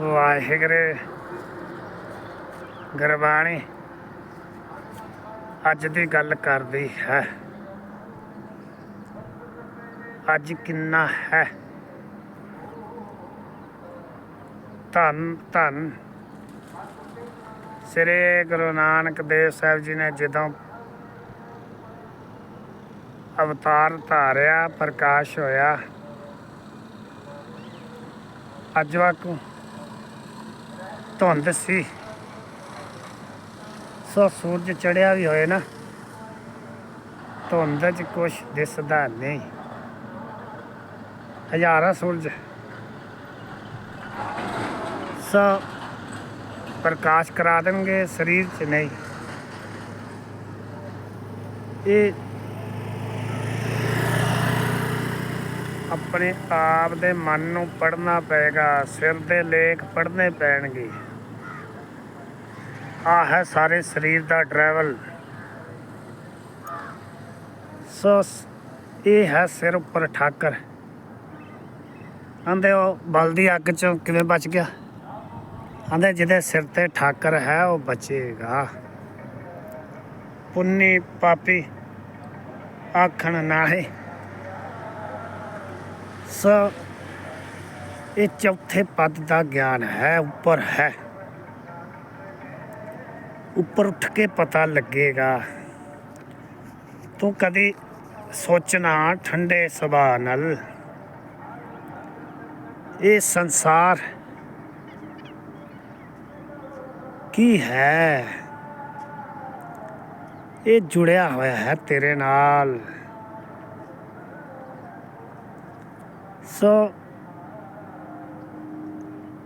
ਵਾਹਿਗੁਰੂ। ਗੁਰਬਾਣੀ ਅੱਜ ਦੀ ਗੱਲ ਕਰਦੀ ਹੈ। ਅੱਜ ਕਿੰਨਾ ਹੈ। ਧੰਨ ਧੰਨ। ਸ੍ਰੀ ਗੁਰੂ ਨਾਨਕ ਦੇਵ ਸਾਹਿਬ ਜੀ ਨੇ ਜਦੋਂ ਅਵਤਾਰ ਧਾਰਿਆ, ਪ੍ਰਕਾਸ਼ ਹੋਇਆ, ਅੱਜ ਵਾਕੂ ਧੁੰਦ ਸੀ। ਸੋ ਸੂਰਜ ਚੜਿਆ ਵੀ ਹੋਏ ਨਾ। ਧੁੰਦ 'ਚ ਕੁਛ ਦਿਸਦਾ ਨਹੀਂ। ਹਜ਼ਾਰਾਂ ਸੂਰਜ। ਸੋ ਪ੍ਰਕਾਸ਼ ਕਰਾ ਦੇਣਗੇ, ਸਰੀਰ 'ਚ ਨਹੀਂ। ਇਹ ਆਪਣੇ ਆਪ ਦੇ ਮਨ ਨੂੰ ਪੜਨਾ ਪਏਗਾ, ਸਿਰ ਦੇ ਲੇਖ ਪੜਨੇ ਪੈਣਗੇ। ਆ ਹੈ ਸਾਰੇ ਸਰੀਰ ਦਾ ਟਰੈਵਲ ਸੋ ਇਹ ਹੈ ਸਿਰ ਉੱਪਰ ਠਾਕਰ। ਆਂਦੇ ਉਹ ਬਲਦੀ ਅੱਗ ਚੋਂ ਕਿਵੇਂ ਬਚ ਗਿਆ? ਆਂਦੇ ਜਿਹਦੇ ਸਿਰ ਤੇ ਠਾਕਰ ਹੈ, ਉਹ ਬਚੇਗਾ। ਪੁੰਨੀ ਪਾਪੀ ਆਖਣ ਨਾਹੇ। ਸੋ ਇਹ ਚੌਥੇ ਪਦ ਦਾ ਗਿਆਨ ਹੈ, ਉੱਪਰ ਹੈ। ਉੱਪਰ ਉੱਠ ਕੇ ਪਤਾ ਲੱਗੇਗਾ। ਤੂੰ ਕਦੇ ਸੋਚਣਾ ਠੰਡੇ ਸੁਭਾਅ ਨਾਲ, ਇਹ ਸੰਸਾਰ ਕੀ ਹੈ? ਇਹ ਜੁੜਿਆ ਹੋਇਆ ਹੈ ਤੇਰੇ ਨਾਲ। ਸੋ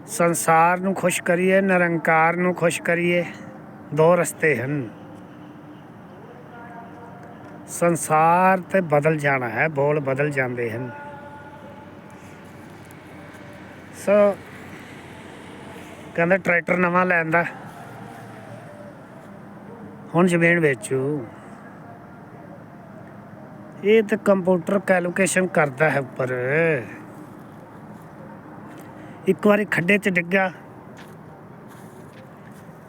ਸੰਸਾਰ ਨੂੰ ਖੁਸ਼ ਕਰੀਏ, ਨਿਰੰਕਾਰ ਨੂੰ ਖੁਸ਼ ਕਰੀਏ। ਦੋ ਰਸਤੇ ਹਨ। ਸੰਸਾਰ ਤੇ ਬਦਲ ਜਾਣਾ ਹੈ, ਬੋਲ ਬਦਲ ਜਾਂਦੇ ਹਨ। ਸੋ ਕਹਿੰਦਾ ਟਰੈਕਟਰ ਨਵਾਂ ਲੈਂਦਾ ਹੁਣ ਜ਼ਮੀਨ ਵੇਚੂ। ਇਹ ਤਾਂ ਕੰਪਿਊਟਰ ਕੈਲਕੂਲੇਸ਼ਨ ਕਰਦਾ ਹੈ ਉੱਪਰ। ਇੱਕ ਵਾਰੀ ਖੱਡੇ 'ਚ ਡਿੱਗਾ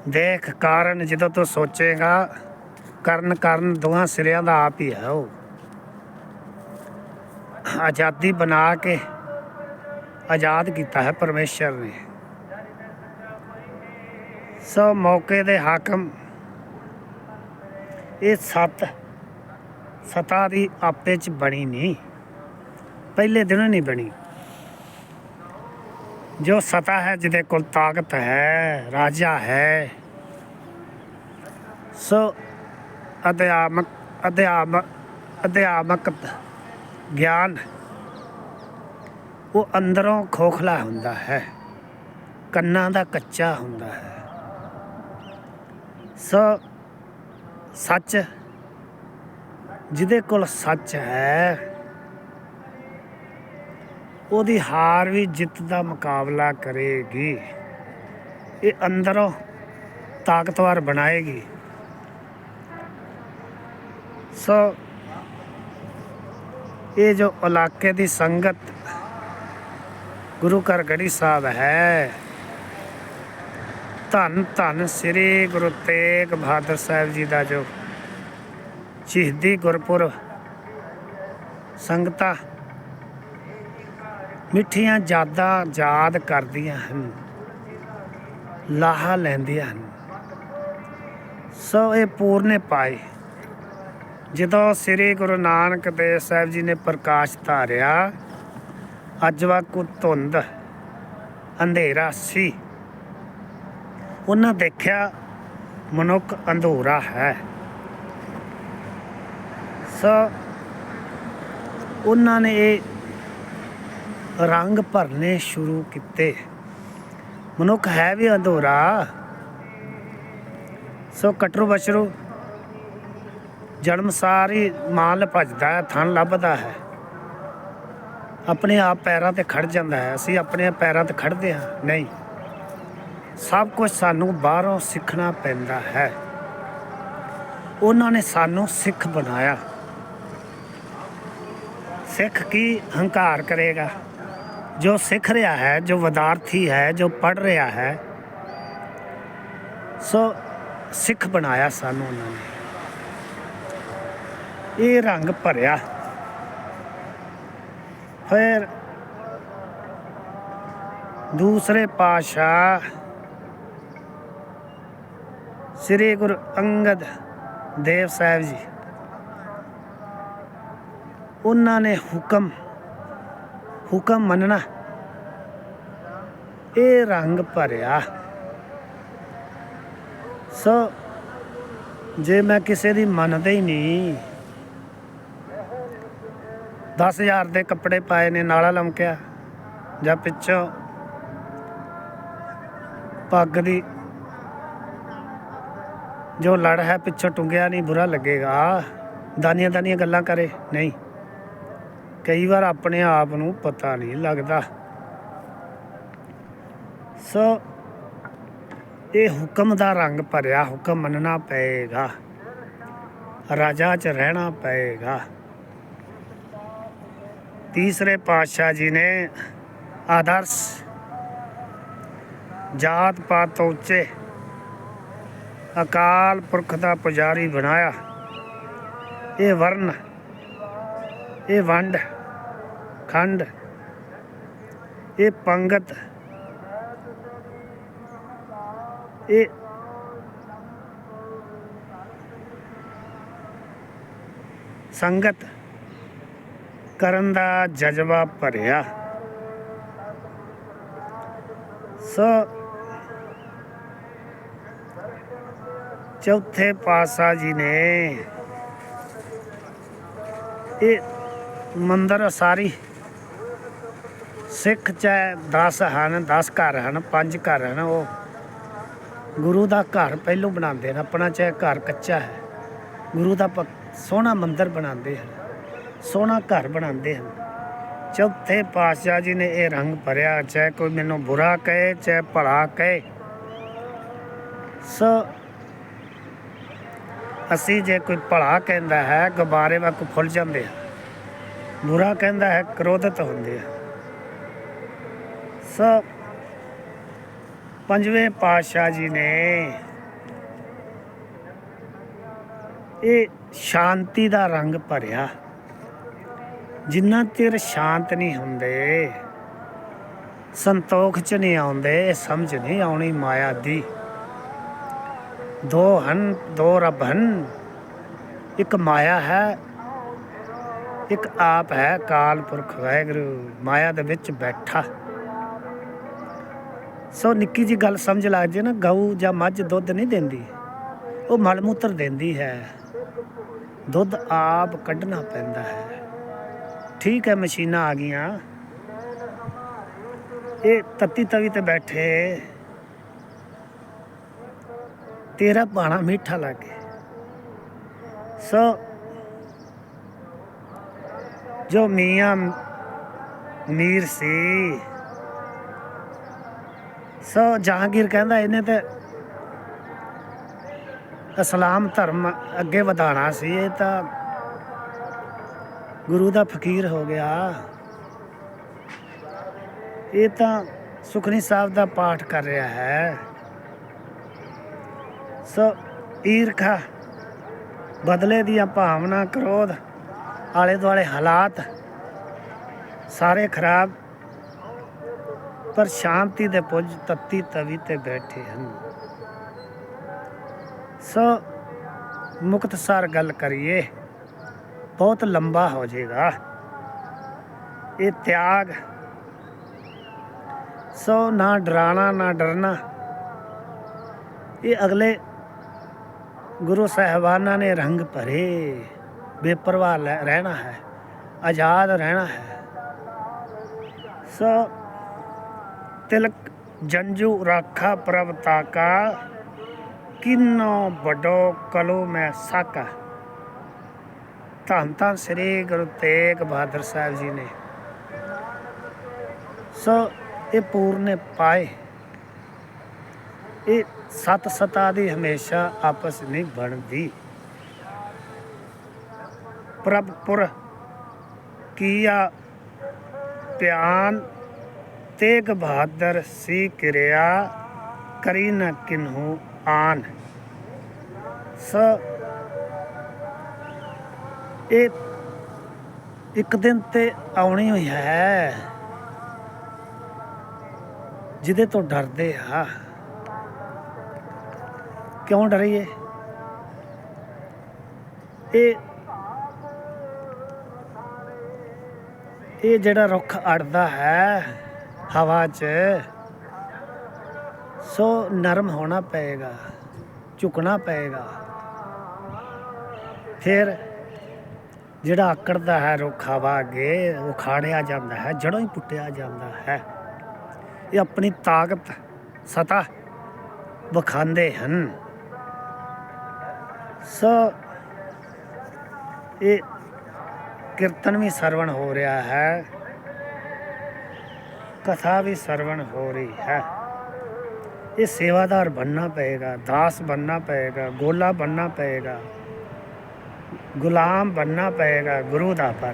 ਦੇਖ ਕਾਰਨ ਜਦੋਂ ਤੂੰ ਸੋਚੇਗਾ, ਕਰਨ ਕਰਨ ਦੋਹਾਂ ਸਿਰਿਆਂ ਦਾ ਆਪ ਹੀ ਹੈ ਉਹ। ਆਜ਼ਾਦੀ ਬਣਾ ਕੇ ਆਜ਼ਾਦ ਕੀਤਾ ਹੈ ਪਰਮੇਸ਼ਰ ਨੇ। ਸੋ ਮੌਕੇ ਦੇ ਹਾਕਮ ਇਹ ਸੱਤ ਸਤਾ ਦੀ ਆਪੇ ਚ ਬਣੀ ਨਹੀਂ, ਪਹਿਲੇ ਦਿਨੋਂ ਨਹੀਂ ਬਣੀ। ਜੋ ਸਤਾ ਹੈ, ਜਿਹਦੇ ਕੋਲ ਤਾਕਤ ਹੈ, ਰਾਜਾ ਹੈ। ਸੋ ਅਧਿਆਮਕ ਅਧਿਆਮਕ ਅਧਿਆਮਕ ਗਿਆਨ, ਉਹ ਅੰਦਰੋਂ ਖੋਖਲਾ ਹੁੰਦਾ ਹੈ। ਕੰਨਾਂ ਦਾ ਕੱਚਾ ਹੁੰਦਾ ਹੈ। ਸੋ ਸੱਚ, ਜਿਹਦੇ ਕੋਲ ਸੱਚ ਹੈ ਉਹਦੀ ਹਾਰ ਵੀ ਜਿੱਤ ਦਾ ਮੁਕਾਬਲਾ ਕਰੇਗੀ। ਇਹ ਅੰਦਰੋਂ ਤਾਕਤਵਰ ਬਣਾਏਗੀ। ਸੋ, ਇਹ ਜੋ ਇਲਾਕੇ ਦੀ ਸੰਗਤ ਗੁਰੂ ਘਰ ਗੜੀ ਸਾਹਿਬ ਹੈ, ਧੰਨ ਧੰਨ ਸ੍ਰੀ ਗੁਰੂ ਤੇਗ ਬਹਾਦਰ ਸਾਹਿਬ ਜੀ ਦਾ ਜੋ ਸ਼ਹੀਦੀ ਗੁਰਪੁਰਬ ਸੰਗਤਾਂ ਮਿੱਠੀਆਂ ਯਾਦਾਂ ਯਾਦ ਕਰਦੀਆਂ ਹਨ, ਲਾਹਾ ਲੈਂਦੀਆਂ ਹਨ। ਸੋ ਇਹ ਪੂਰਨੇ ਪਾਏ। ਜਦੋਂ ਸ੍ਰੀ ਗੁਰੂ ਨਾਨਕ ਦੇਵ ਸਾਹਿਬ ਜੀ ਨੇ ਪ੍ਰਕਾਸ਼ ਧਾਰਿਆ ਅਜਵਾ ਵਾਕੂ ਧੁੰਦ, ਅੰਧੇਰਾ ਸੀ। ਉਹਨਾਂ ਦੇਖਿਆ ਮਨੁੱਖ ਅੰਧੂਰਾ ਹੈ। ਸੋ ਉਹਨਾਂ ਨੇ ਇਹ ਰੰਗ ਭਰਨੇ ਸ਼ੁਰੂ ਕੀਤੇ। ਮਨੁੱਖ ਹੈ ਵੀ ਅਧੂਰਾ। ਸੋ ਕਟਰੂ ਬਸ਼ਰੂ ਜਨਮ ਸਾਰੀ ਮਾਲ ਭਜਦਾ ਹੈ, ਥਣ ਲੱਭਦਾ ਹੈ। ਆਪਣੇ ਆਪ ਪੈਰਾਂ ਤੇ ਖੜ ਜਾਂਦਾ ਹੈ। ਅਸੀਂ ਆਪਣੇ ਪੈਰਾਂ ਤੇ ਖੜਦੇ ਹਾਂ। ਨਹੀਂ, ਸਭ ਕੁਝ ਸਾਨੂੰ ਬਾਹਰੋਂ ਸਿੱਖਣਾ ਪੈਂਦਾ ਹੈ। ਉਹਨਾਂ ਨੇ ਸਾਨੂੰ ਸਿੱਖ ਬਣਾਇਆ। ਸਿੱਖ ਕੀ? ਹੰਕਾਰ ਕਰੇਗਾ। ਜੋ ਸਿੱਖ ਰਿਹਾ ਹੈ, ਜੋ ਵਿਦਿਆਰਥੀ ਹੈ, ਜੋ ਪੜ ਰਿਹਾ ਹੈ, ਸੋ ਸਿੱਖ ਬਣਾਇਆ ਸਾਨੂੰ ਉਹਨਾਂ ਨੇ। ਇਹ ਰੰਗ ਭਰਿਆ। ਫਿਰ ਦੂਸਰੇ ਪਾਸ਼ਾ ਸ੍ਰੀ ਗੁਰੂ ਅੰਗਦ ਦੇਵ ਸਾਹਿਬ ਜੀ, ਉਹਨਾਂ ਨੇ ਹੁਕਮ ਹੁਕਮ ਮੰਨਣਾ। ਇਹ ਰੰਗ ਭਰਿਆ। ਸੋ, ਜੇ ਮੈਂ ਕਿਸੇ ਦੀ ਮੰਨਦਾ ਹੀ ਨਹੀਂ 10000 ਦੇ ਕੱਪੜੇ ਪਾਏ ਨੇ, ਨਾਲਾ ਲਮਕਿਆ, ਜਾਂ ਪਿੱਛੋਂ ਪੱਗ ਦੀ ਜੋ ਲੜ ਹੈ, ਪਿੱਛੋਂ ਟੁੰਗਿਆ ਨਹੀਂ, ਬੁਰਾ ਲੱਗੇਗਾ। ਦਾਨੀਆਂ ਦਾਨੀਆਂ ਗੱਲਾਂ ਕਰੇ, ਨਹੀਂ। ਕਈ ਵਾਰ ਆਪਣੇ ਆਪ ਨੂੰ ਪਤਾ ਨਹੀਂ ਲੱਗਦਾ। ਸੋ ਇਹ ਹੁਕਮ ਦਾ ਰੰਗ ਭਰਿਆ ਹੁਕਮ ਮੰਨਣਾ ਪਏਗਾ। ਰਾਜਾ 'ਚ ਰਹਿਣਾ ਪਏਗਾ। ਤੀਸਰੇ ਪਾਤਸ਼ਾਹ ਜੀ ਨੇ ਆਦਰਸ਼ ਜਾਤ ਪਾਤ ਤੋਂ ਉੱਚੇ ਅਕਾਲ ਪੁਰਖ ਦਾ ਪੁਜਾਰੀ ਬਣਾਇਆ। ਇਹ ਵਰਨ, ਇਹ ਵੰਡ ਖੰਡ ਇਹ ਪੰਗਤ। ਇਹ ਸੰਗਤ ਕਰਨ ਦਾ ਜਜ਼ਬਾ ਭਰਿਆ। ਸੋ ਚੌਥੇ ਪਾਸਾ ਜੀ ਨੇ ਇਹ ਮੰਦਰ ਸਾਰੀ ਸਿੱਖ ਚਾਹੇ 10 ਹਨ 10 ਘਰ ਹਨ 5 ਘਰ ਹਨ, ਉਹ ਗੁਰੂ ਦਾ ਘਰ ਪਹਿਲੋਂ ਬਣਾਉਂਦੇ ਨੇ ਆਪਣਾ ਚਾਹੇ ਘਰ ਕੱਚਾ ਹੈ। ਗੁਰੂ ਦਾ ਪ- ਸੋਹਣਾ ਮੰਦਰ ਬਣਾਉਂਦੇ ਹਨ, ਸੋਹਣਾ ਘਰ ਬਣਾਉਂਦੇ ਹਨ। ਚੌਥੇ ਪਾਤਸ਼ਾਹ ਜੀ ਨੇ ਇਹ ਰੰਗ ਭਰਿਆ, ਚਾਹੇ ਕੋਈ ਮੈਨੂੰ ਬੁਰਾ ਕਹੇ, ਚਾਹੇ ਭਲਾ ਕਹੇ। ਸੋ, ਅਸੀਂ ਜੇ ਕੋਈ ਭਲਾ ਕਹਿੰਦਾ ਹੈ, ਗੁਬਾਰੇ ਵਾਂਗ ਫੁੱਲ ਜਾਂਦੇ ਆ ਬੁਰਾ ਕਹਿੰਦਾ ਹੈ, ਕ੍ਰੋਧਿਤ ਹੁੰਦੇ ਆ ਸੋ ਪੰਜਵੇਂ ਪਾਤਸ਼ਾਹ ਜੀ ਨੇ ਇਹ ਸ਼ਾਂਤੀ ਦਾ ਰੰਗ ਭਰਿਆ। ਜਿੰਨਾ ਚਿਰ ਸ਼ਾਂਤ ਨਹੀਂ ਹੁੰਦੇ, ਸੰਤੋਖ ਚ ਨਹੀਂ ਆਉਂਦੇ ਸਮਝ ਨਹੀਂ ਆਉਣੀ ਮਾਇਆ ਦੀ। ਦੋ ਹਨ, ਦੋ ਰੱਬ ਹਨ, ਇੱਕ ਮਾਇਆ ਹੈ, ਇੱਕ ਆਪ ਹੈ, ਕਾਲ ਪੁਰਖ ਵਾਹਿਗੁਰੂ, ਮਾਇਆ ਦੇ ਵਿੱਚ ਬੈਠਾ। ਸੋ ਨਿੱਕੀ ਜੀ ਗੱਲ ਸਮਝ ਲੱਗ ਜੇ ਨਾ, ਗਊ ਜਾਂ ਮੱਝ ਦੁੱਧ ਨਹੀਂ ਦਿੰਦੀ। ਉਹ ਮਲ ਮੂਤਰ ਦਿੰਦੀ ਹੈ। ਦੁੱਧ ਆਪ ਕੱਢਣਾ ਪੈਂਦਾ ਹੈ। ਠੀਕ ਹੈ, ਮਸ਼ੀਨਾਂ ਆ ਗਈਆਂ। ਇਹ ਤੱਤੀ ਤਵੀ ਤੇ ਬੈਠੇ। ਤੇਰਾ ਬਾਣਾ ਮਿੱਠਾ ਲੱਗੇ। ਸੋ ਜੋ ਮੀਆਂ, ਮੀਰ ਸੀ ਸੋ ਜਹਾਂਗੀਰ ਕਹਿੰਦਾ ਇਹਨੇ ਤੇ ਇਸਲਾਮ ਧਰਮ ਅੱਗੇ ਵਧਾਣਾ ਸੀ, ਇਹ ਤਾਂ ਗੁਰੂ ਦਾ ਫਕੀਰ ਹੋ ਗਿਆ। ਇਹ ਤਾਂ ਸੁਖਨੀ ਸਾਹਿਬ ਦਾ ਪਾਠ ਕਰ ਰਿਹਾ ਹੈ। ਸੋ ਈਰਖਾ, ਬਦਲੇ ਦੀਆਂ ਭਾਵਨਾ, ਕ੍ਰੋਧ ਆਲੇ ਦੁਆਲੇ ਹਾਲਾਤ ਸਾਰੇ ਖਰਾਬ ਪਰ ਸ਼ਾਂਤੀ ਦੇ ਪੁੱਜ ਤੱਤੀ ਤਵੀ ਤੇ ਬੈਠੇ ਹਨ। ਸੋ ਮੁਕਤਸਰ ਗੱਲ ਕਰੀਏ, ਬਹੁਤ ਲੰਬਾ ਹੋ ਜਾਏਗਾ। ਇਹ ਤਿਆਗ। ਸੋ ਨਾ ਡਰਾਣਾ, ਨਾ ਡਰਨਾ। ਇਹ ਅਗਲੇ ਗੁਰੂ ਸਾਹਿਬਾਨਾਂ ਨੇ ਰੰਗ ਭਰੇ। ਬੇਪਰਵਾਹ ਲੈ- ਰਹਿਣਾ ਹੈ, ਆਜ਼ਾਦ ਰਹਿਣਾ ਹੈ। ਸੋ ਤਿਲਕ ਜੰਜੂ ਰਾਖਾ ਪ੍ਰਭ ਤਾਕਾ, ਕਿੰਨੋ ਵੱਡੋ ਕਲੋ ਸਾਕਾ। ਧੰਨ ਧੰਨ ਸ੍ਰੀ ਗੁਰੂ ਤੇਗ ਬਹਾਦਰ ਸਾਹਿਬ ਜੀ ਨੇ। ਸੋ ਇਹ ਪੂਰਨੇ ਪਾਏ। ਇਹ ਸਤ ਸਤਾ ਦੀ ਹਮੇਸ਼ਾ ਆਪਸ ਨਹੀਂ ਬਣਦੀ। ਪ੍ਰਭ ਪੁਰ ਕੀਆ ਪਿਆਨ ਤੇਗ ਬਹਾਦਰ ਸੀ ਕਿਰਿਆ ਕਰੀ ਨ ਕਿਨਹੂ ਆਨ। ਸ ਇਹ ਇੱਕ ਦਿਨ ਤੇ ਆਉਣੀ ਹੋਈ ਹੈ, ਜਿਹਦੇ ਤੋਂ ਡਰਦੇ ਆ। ਕਿਉਂ ਡਰੀਏ? ਇਹ ਇਹ ਜਿਹੜਾ ਰੁੱਖ ਅੜਦਾ ਹੈ ਹਵਾ 'ਚ। ਸੋ ਨਰਮ ਹੋਣਾ ਪਏਗਾ, ਝੁਕਣਾ ਪਏਗਾ। ਫਿਰ ਜਿਹੜਾ ਆਕੜਦਾ ਹੈ ਰੁੱਖ ਹਵਾ ਅੱਗੇ ਉਖਾੜਿਆ ਜਾਂਦਾ ਹੈ ਜੜੋਂ ਹੀ ਪੁੱਟਿਆ ਜਾਂਦਾ ਹੈ। ਇਹ ਆਪਣੀ ਤਾਕਤ, ਸਤਾ ਵਿਖਾਉਂਦੇ ਹਨ। ਸੋ ਇਹ ਕੀਰਤਨ ਵੀ ਸਰਵਣ ਹੋ ਰਿਹਾ ਹੈ। ਕਥਾ ਵੀ ਸਰਵਣ ਹੋ ਰਹੀ ਹੈ। ਇਹ ਸੇਵਾਦਾਰ ਬਣਨਾ ਪਏਗਾ, ਦਾਸ ਬਣਨਾ ਪਏਗਾ, ਗੋਲਾ ਬਣਨਾ ਪਏਗਾ, ਗੁਲਾਮ ਬਣਨਾ ਪਏਗਾ, ਗੁਰੂ ਦਾ ਪਰ।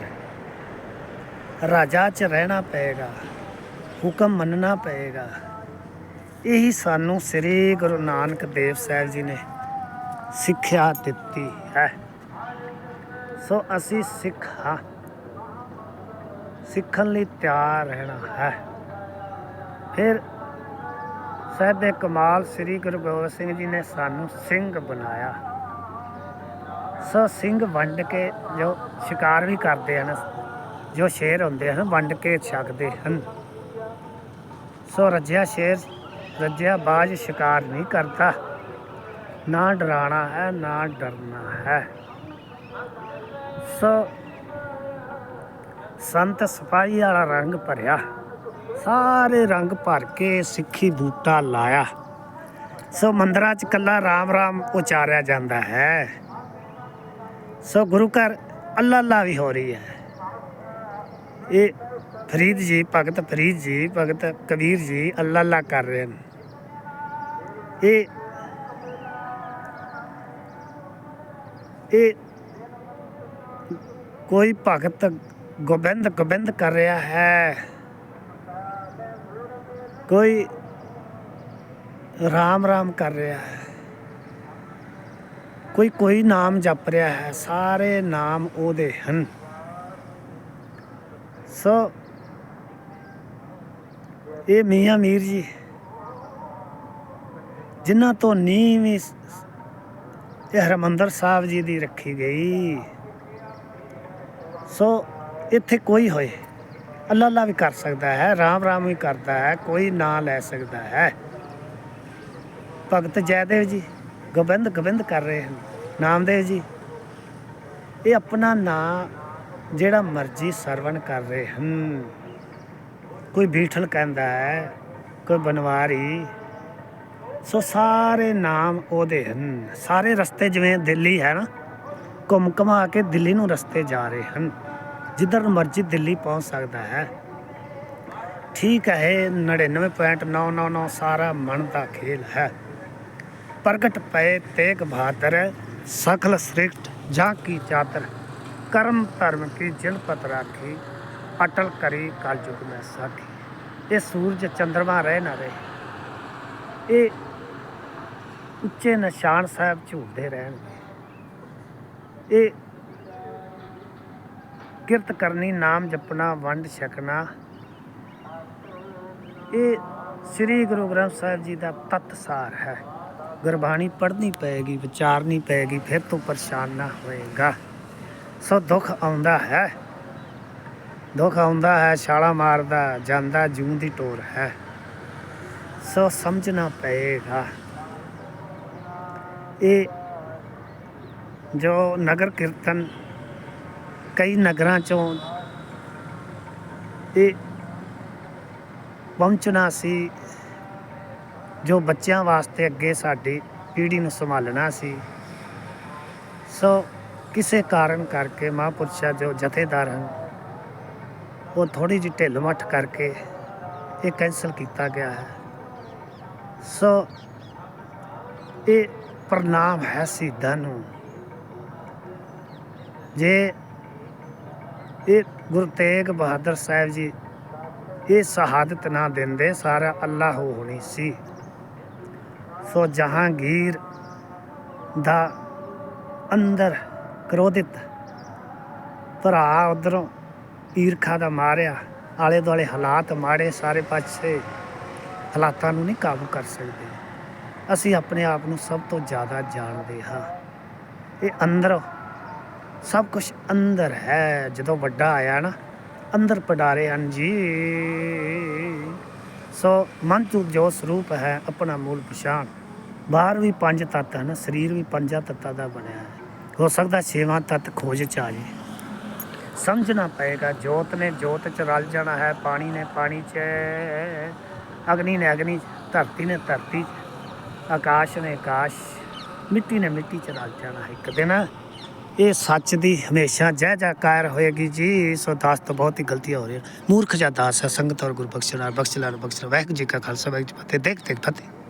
ਰਾਜਾ ਚ ਰਹਿਣਾ ਪਏਗਾ, ਹੁਕਮ ਮੰਨਣਾ ਪਏਗਾ। ਇਹੀ ਸਾਨੂੰ ਸ੍ਰੀ ਗੁਰੂ ਨਾਨਕ ਦੇਵ ਸਾਹਿਬ ਜੀ ਨੇ ਸਿੱਖਿਆ ਦਿੱਤੀ ਹੈ। ਸੋ ਅਸੀਂ ਸਿੱਖ ਹਾਂ ਸਿੱਖਣ ਲਈ ਤਿਆਰ ਰਹਿਣਾ ਹੈ। ਫਿਰ ਸਾਹਿਬੇ ਕਮਾਲ ਸ੍ਰੀ ਗੁਰੂ ਗੋਬਿੰਦ ਸਿੰਘ ਜੀ ਨੇ ਸਾਨੂੰ ਸਿੰਘ ਬਣਾਇਆ। ਸੋ ਸਿੰਘ ਵੰਡ ਕੇ ਜੋ ਸ਼ਿਕਾਰ ਵੀ ਕਰਦੇ ਹਨ, ਜੋ ਸ਼ੇਰ ਹੁੰਦੇ ਹਨ, ਵੰਡ ਕੇ ਛਕਦੇ ਹਨ। ਸੋ ਰੱਜਿਆ ਸ਼ੇਰ, ਰੱਜਿਆ ਬਾਜ ਸ਼ਿਕਾਰ ਨਹੀਂ ਕਰਦਾ। ਨਾ ਡਰਾਣਾ ਹੈ, ਨਾ ਡਰਨਾ ਹੈ। ਸੋ ਸੰਤ ਸਫ਼ਾਈ ਵਾਲਾ ਰੰਗ ਭਰਿਆ। ਸਾਰੇ ਰੰਗ ਭਰ ਕੇ ਸਿੱਖੀ ਬੂਟਾ ਲਾਇਆ। ਸੋ ਮੰਦਰਾਂ 'ਚ ਕੱਲਾ ਰਾਮ ਰਾਮ ਉਚਾਰਿਆ ਜਾਂਦਾ ਹੈ। ਸੋ ਗੁਰੂ ਘਰ ਅੱਲਾ ਅੱਲਾ ਵੀ ਹੋ ਰਹੀ ਹੈ। ਇਹ ਫਰੀਦ ਜੀ, ਭਗਤ ਫਰੀਦ ਜੀ, ਭਗਤ ਕਬੀਰ ਜੀ ਅੱਲਾ ਅੱਲਾ ਕਰ ਰਹੇ ਨੇ ਇਹ ਇਹ ਕੋਈ ਭਗਤ ਗੋਬਿੰਦ ਗੋਬਿੰਦ ਕਰ ਰਿਹਾ ਹੈ। ਕੋਈ ਰਾਮ ਰਾਮ ਕਰ ਰਿਹਾ ਹੈ। ਕੋਈ ਕੋਈ ਨਾਮ ਜਪ ਰਿਹਾ ਹੈ। ਸਾਰੇ ਨਾਮ ਉਹਦੇ ਹਨ। ਸੋ ਇਹ ਮੀਆਂ ਮੀਰ ਜੀ, ਜਿਨ੍ਹਾਂ ਤੋਂ ਨੀਵੀਂ ਇਹ ਹਰਮੰਦਰ ਸਾਹਿਬ ਜੀ ਦੀ ਰੱਖੀ ਗਈ। ਸੋ ਇੱਥੇ ਕੋਈ ਹੋਏ। ਅੱਲਾ ਅੱਲਾ ਵੀ ਕਰ ਸਕਦਾ ਹੈ ਰਾਮ ਰਾਮ ਵੀ ਕਰਦਾ ਹੈ, ਕੋਈ ਨਾਂ ਲੈ ਸਕਦਾ ਹੈ। ਭਗਤ ਜੈਦੇਵ ਜੀ ਗੋਬਿੰਦ ਗੋਬਿੰਦ ਕਰ ਰਹੇ ਹਨ। ਨਾਮਦੇਵ ਜੀ, ਇਹ ਆਪਣਾ ਨਾਂ ਜਿਹੜਾ ਮਰਜ਼ੀ ਸਰਵਣ ਕਰ ਰਹੇ ਹਨ। ਕੋਈ ਬੀਠਲ ਕਹਿੰਦਾ ਹੈ, ਕੋਈ ਬਨਵਾਰੀ, ਸੋ ਸਾਰੇ ਨਾਮ ਉਹਦੇ ਹਨ। ਸਾਰੇ ਰਸਤੇ ਜਿਵੇਂ ਦਿੱਲੀ ਹੈ ਨਾ ਘੁੰਮ ਘਮਾ ਕੇ ਦਿੱਲੀ ਨੂੰ ਰਸਤੇ ਜਾ ਰਹੇ ਹਨ। ਜਿੱਧਰ ਮਰਜ਼ੀ ਦਿੱਲੀ ਪਹੁੰਚ ਸਕਦਾ ਹੈ। ਠੀਕ ਹੈ, ਇਹ 99.999 ਸਾਰਾ ਮਨ ਦਾ ਖੇਲ ਹੈ। ਪ੍ਰਗਟ ਪਏ ਤੇਗ ਬਹਾਦਰ, ਸਖਲ ਸ੍ਰਿਸ਼ਟ ਜਾਂ ਕੀ ਚਾਦਰ? ਕਰਮ ਧਰਮ ਕੀ ਜਿਲਪਤ ਰਾਖੀ ਅਟਲ ਕਰੀ ਕਲਯੁਗ ਮੈਂ ਸਾਖੀ। ਇਹ ਸੂਰਜ ਚੰਦਰਮਾ ਰਹਿ ਨਾ ਰਹੇ। ਇਹ ਉੱਚੇ ਨਿਸ਼ਾਨ ਸਾਹਿਬ ਝੂਲਦੇ ਰਹਿਣਗੇ। ਇਹ ਕਿਰਤ ਕਰਨੀ, ਨਾਮ ਜਪਣਾ, ਵੰਡ ਛਕਣਾ। ਇਹ ਸ੍ਰੀ ਗੁਰੂ ਗ੍ਰੰਥ ਸਾਹਿਬ ਜੀ ਦਾ ਤਤ ਸਾਰ ਹੈ। ਗੁਰਬਾਣੀ ਪੜ੍ਹਨੀ ਪਏਗੀ, ਵਿਚਾਰਨੀ ਪਏਗੀ, ਫਿਰ ਤੂੰ ਪਰੇਸ਼ਾਨ ਨਾ ਹੋਏਗਾ। ਸੋ ਦੁੱਖ ਆਉਂਦਾ ਹੈ। ਦੁੱਖ ਆਉਂਦਾ ਹੈ, ਛਾਲਾ ਮਾਰਦਾ, ਜਾਂਦਾ ਜੂੰ ਦੀ ਟੋਰ ਹੈ। ਸੋ ਸਮਝਣਾ ਪਏਗਾ। ਇਹ ਜੋ ਨਗਰ ਕੀਰਤਨ ਕਈ ਨਗਰਾਂ ਚੋਂ ਇਹ ਪਹੁੰਚਣਾ ਸੀ, ਜੋ ਬੱਚਿਆਂ ਵਾਸਤੇ ਅੱਗੇ ਸਾਡੀ ਪੀੜ੍ਹੀ ਨੂੰ ਸੰਭਾਲਣਾ ਸੀ। ਸੋ ਕਿਸੇ ਕਾਰਨ ਕਰਕੇ ਮਹਾਂਪੁਰਸ਼ਾਂ ਜੋ ਜਥੇਦਾਰ ਹਨ, ਉਹ ਥੋੜੀ ਜਿਹੀ ਢਿੱਲ ਮੱਠ ਕਰਕੇ ਇਹ ਕੈਂਸਲ ਕੀਤਾ ਗਿਆ ਹੈ। ਸੋ ਇਹ ਪ੍ਰਣਾਮ ਹੈ ਸਿੱਧਾਂ ਨੂੰ। ਜੇ ਇਹ ਗੁਰੂ ਤੇਗ ਬਹਾਦਰ ਸਾਹਿਬ ਜੀ, ਇਹ ਸ਼ਹਾਦਤ ਨਾ ਦਿੰਦੇ, ਸਾਰਾ ਅੱਲਾਹ ਹੋਣੀ ਸੀ। ਸੋ ਜਹਾਂਗੀਰ ਦਾ ਅੰਦਰ ਕ੍ਰੋਧਿਤ ਭਰਾ ਉਧਰੋਂ ਈਰਖਾ ਦਾ ਮਾਰਿਆ ਆਲੇ ਦੁਆਲੇ ਹਾਲਾਤ ਮਾੜੇ, ਸਾਰੇ ਪਾਸੇ ਹਾਲਾਤਾਂ ਨੂੰ ਨਹੀਂ ਕਾਬੂ ਕਰ ਸਕਦੇ। ਅਸੀਂ ਆਪਣੇ ਆਪ ਨੂੰ ਸਭ ਤੋਂ ਜ਼ਿਆਦਾ ਜਾਣਦੇ ਹਾਂ। ਇਹ ਅੰਦਰ ਸਭ ਕੁਝ ਅੰਦਰ ਹੈ। ਜਦੋਂ ਵੱਡਾ ਆਇਆ ਨਾ ਅੰਦਰ ਪਡਾਰੇ ਹਨ ਜੀ। ਸੋ ਮਨ ਚ ਜੋ ਸਰੂਪ ਹੈ ਆਪਣਾ ਮੂਲ ਪਛਾਣ। ਬਾਹਰ ਵੀ ਪੰਜ ਤੱਤ ਹਨ ਸਰੀਰ ਵੀ ਪੰਜਾਂ ਤੱਤਾਂ ਦਾ ਬਣਿਆ ਹੈ। ਹੋ ਸਕਦਾ ਛੇਵਾਂ ਤੱਤ ਖੋਜ ਚ ਆ ਜੇ ਸਮਝਣਾ ਪਏਗਾ ਜੋਤ ਨੇ ਜੋਤ ਚ ਰਲ ਜਾਣਾ ਹੈ ਪਾਣੀ ਨੇ ਪਾਣੀ ਚ। ਅਗਨੀ ਨੇ ਅਗਨੀ 'ਚ, ਧਰਤੀ ਨੇ ਧਰਤੀ 'ਚ, ਆਕਾਸ਼ ਨੇ ਆਕਾਸ਼ ਮਿੱਟੀ ਨੇ ਮਿੱਟੀ ਚ ਰਲ ਜਾਣਾ ਹੈ। ਇੱਕ ਦਿਨ ਇਹ ਸੱਚ ਦੀ ਹਮੇਸ਼ਾ ਜੈ ਜੈਕਾਰ ਹੋਏਗੀ ਜੀ ਸੋ ਦਾਸ ਤੋਂ ਬਹੁਤ ਹੀ ਗਲਤੀਆਂ ਹੋ ਰਹੀਆਂ। ਮੂਰਖ ਜਾਂ ਦਾਸ ਹੈ, ਸੰਗਤ ਔਰ ਗੁਰੂ ਨਾਲ ਬਖਸ਼ ਲਾਲ ਬਖਸ਼ ਵਾਹਿਗੁਰੂ ਜੀ ਕਾ ਖਾਲਸਾ, ਵਾਹਿਗੁਰੂ ਜੀ ਫਤਿਹ। ਦੇਖ ਦੇਖ, ਫਤਿਹ।